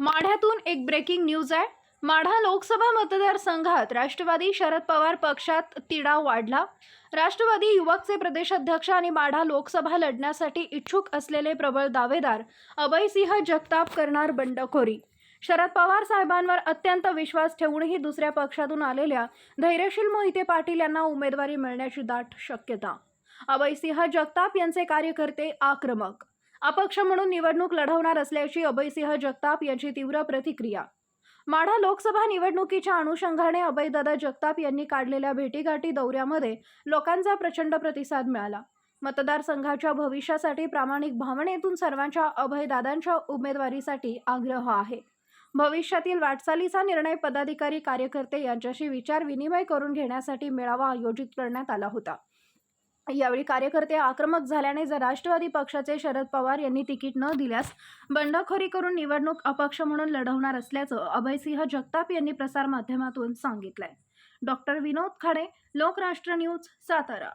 माढ्यातून एक breaking news आहे. माढा लोकसभा मतदारसंघात राष्ट्रवादी शरद पवार पक्षात तिढाव वाढला. राष्ट्रवादी युवकचे प्रदेशाध्यक्ष आणि माढा लोकसभा लढण्यासाठी इच्छुक असलेले प्रबळ दावेदार अभयसिंह जगताप करणार बंडखोरी. शरद पवार साहेबांवर अत्यंत विश्वास ठेवूनही दुसऱ्या पक्षातून आलेल्या धैर्यशील मोहिते पाटील यांना उमेदवारी मिळण्याची दाट शक्यता. अभयसिंह जगताप यांचे कार्यकर्ते आक्रमक अपक्ष म्हणून निवडणूक लढवणार असल्याची अभयसिंह जगताप यांची तीव्र प्रतिक्रिया. माढा लोकसभा निवडणुकीच्या अनुषंगाने अभयदादा जगताप यांनी काढलेल्या भेटीगाठी दौऱ्यामध्ये लोकांचा प्रचंड प्रतिसाद मिळाला. मतदारसंघाच्या भविष्यासाठी प्रामाणिक भावनेतून सर्वांच्या अभयदादांच्या उमेदवारीसाठी आग्रह आहे. भविष्यातील वाटचालीचा निर्णय पदाधिकारी कार्यकर्ते यांच्याशी विचार विनिमय करून घेण्यासाठी मेळावा आयोजित करण्यात आला होता. यावेळी कार्यकर्ते आक्रमक झाल्याने जर राष्ट्रवादी पक्षाचे शरद पवार यांनी तिकीट न दिल्यास बंडखोरी करून निवडणूक अपक्ष म्हणून लढवणार असल्याचं अभयसिंह जगताप यांनी प्रसारमाध्यमातून सांगितलंय. Doctor Vinod Khade Lokrashtra news Satara.